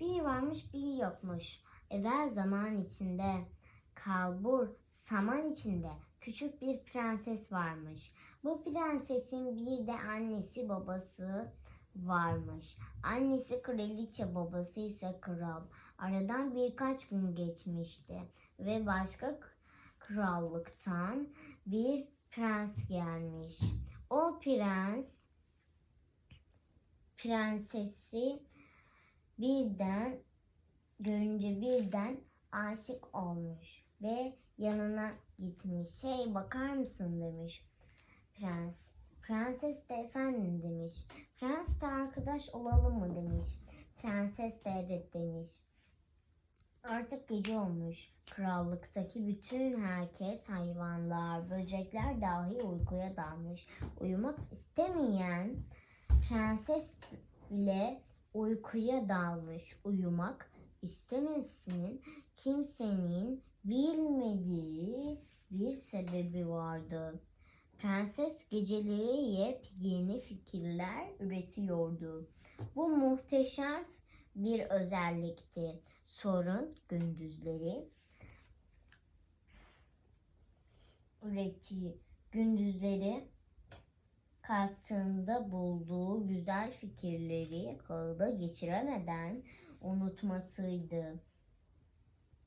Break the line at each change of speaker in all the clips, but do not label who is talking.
Bir varmış bir yokmuş. Evvel zaman içinde, kalbur saman içinde küçük bir prenses varmış. Bu prensesin bir de annesi babası varmış. Annesi kraliçe, babası ise kral. Aradan birkaç gün geçmişti ve başka krallıktan bir prens gelmiş. O prens prensesi birden görünce birden aşık olmuş ve yanına gitmiş. Hey bakar mısın demiş prens. Prenses de efendim demiş. Prens de arkadaş olalım mı demiş. Prenses de evet demiş. Artık gece olmuş. Krallıktaki bütün herkes, hayvanlar, böcekler dahi uykuya dalmış. Uyumak istemeyen prenses bile uykuya dalmış. Uyumak istemesinin kimsenin bilmediği bir sebebi vardı. Prenses geceleri yepyeni fikirler üretiyordu. Bu muhteşem bir özellikti. Sorun gündüzleri üreti gündüzleri kalktığında bulduğu güzel fikirleri kağıda geçiremeden unutmasıydı.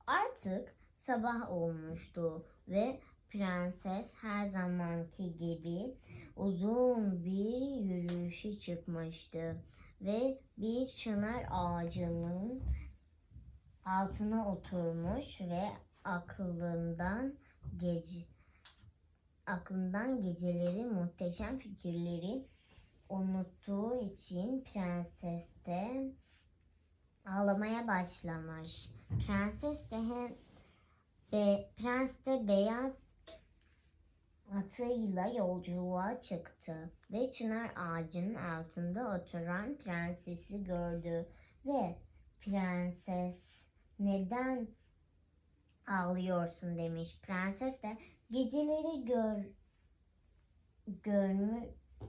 Artık sabah olmuştu ve prenses her zamanki gibi uzun bir yürüyüşe çıkmıştı ve bir çınar ağacının altına oturmuş ve aklından gece aklından geceleri muhteşem fikirleri unuttuğu için prenses de ağlamaya başlamış. Prenses de hem be, prens de beyaz atıyla yolculuğa çıktı ve çınar ağacının altında oturan prensesi gördü ve prenses neden ağlıyorsun demiş. Prenses de geceleri gör görmü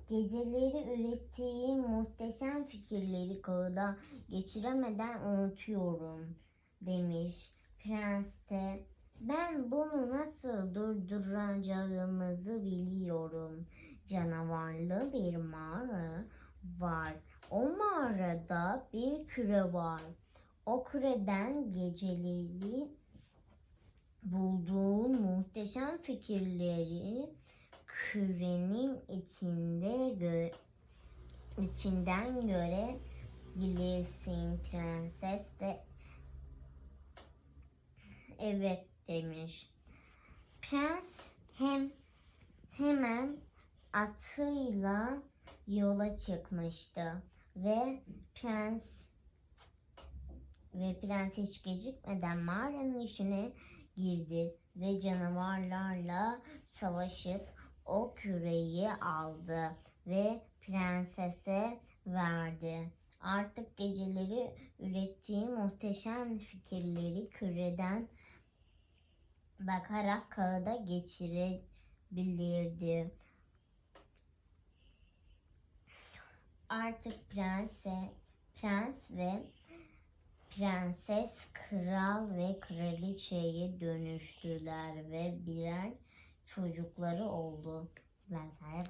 geceleri ürettiğim muhteşem fikirleri kağıda geçiremeden unutuyorum demiş. Prens de ben bunu nasıl durduracağımızı biliyorum. Canavarlı bir mağara var. O mağarada bir küre var. O küreden geceleri bulduğun muhteşem fikirleri kürenin içinde gö içinden görebilirsin. Prenses de evet demiş. Prens hem hemen atıyla yola çıkmıştı ve prens ve prens hiç gecikmeden mağaranın içine girdi ve canavarlarla savaşıp o küreyi aldı ve prensese verdi. Artık geceleri ürettiği muhteşem fikirleri küreden bakarak kağıda geçirebilirdi. Artık prense, prens ve prenses kral ve kraliçeye dönüştüler ve birer çocukları oldu. Ben sana